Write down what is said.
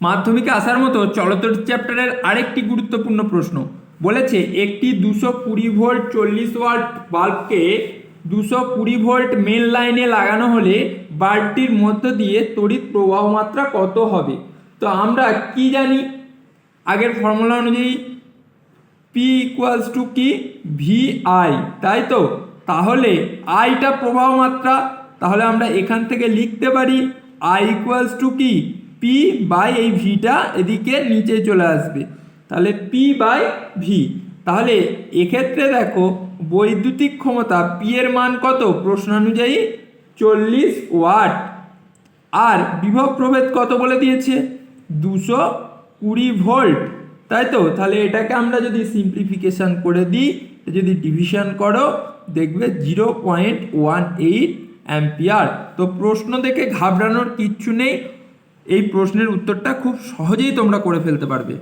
মাধ্যমিকে আসার মতো চলতর চ্যাপ্টারের আরেকটি গুরুত্বপূর্ণ প্রশ্ন। বলেছে, একটি দুশো কুড়ি ভোল্ট চল্লিশ ওয়াট বাল্বকে দুশো কুড়ি ভোল্ট মেন লাইনে লাগানো হলে বাল্বটির মধ্য দিয়ে তড়িৎ প্রবাহ মাত্রা কত হবে? তো আমরা কি জানি? আগের ফর্মুলা অনুযায়ী পি ইকুয়ালস টু কি? ভি আই তাই তো? তাহলে আইটা প্রবাহ মাত্রা, তাহলে আমরা এখান থেকে লিখতে পারি আই ইকুয়ালস টু কি? পি বাই এই ভিটা এদিকে নিচে চলে আসবে। তাহলে পি বাই ভি তাহলে এক্ষেত্রে দেখো, বৈদ্যুতিক ক্ষমতা পি এর মান কত? প্রশ্নানুযায়ী চল্লিশ ওয়াট। আর বিভব প্রভেদ কত বলে দিয়েছে? দুশো কুড়ি ভোল্ট। তাই তো? তাহলে এটাকে আমরা যদি সিম্পলিফিকেশান করে দিই, যদি ডিভিশন করো, দেখবে zero point one eight ampere তো প্রশ্ন দেখে ঘাবড়ানোর কিচ্ছু নেই। এই প্রশ্নের উত্তরটা খুব সহজেই তোমরা করে ফেলতে পারবে।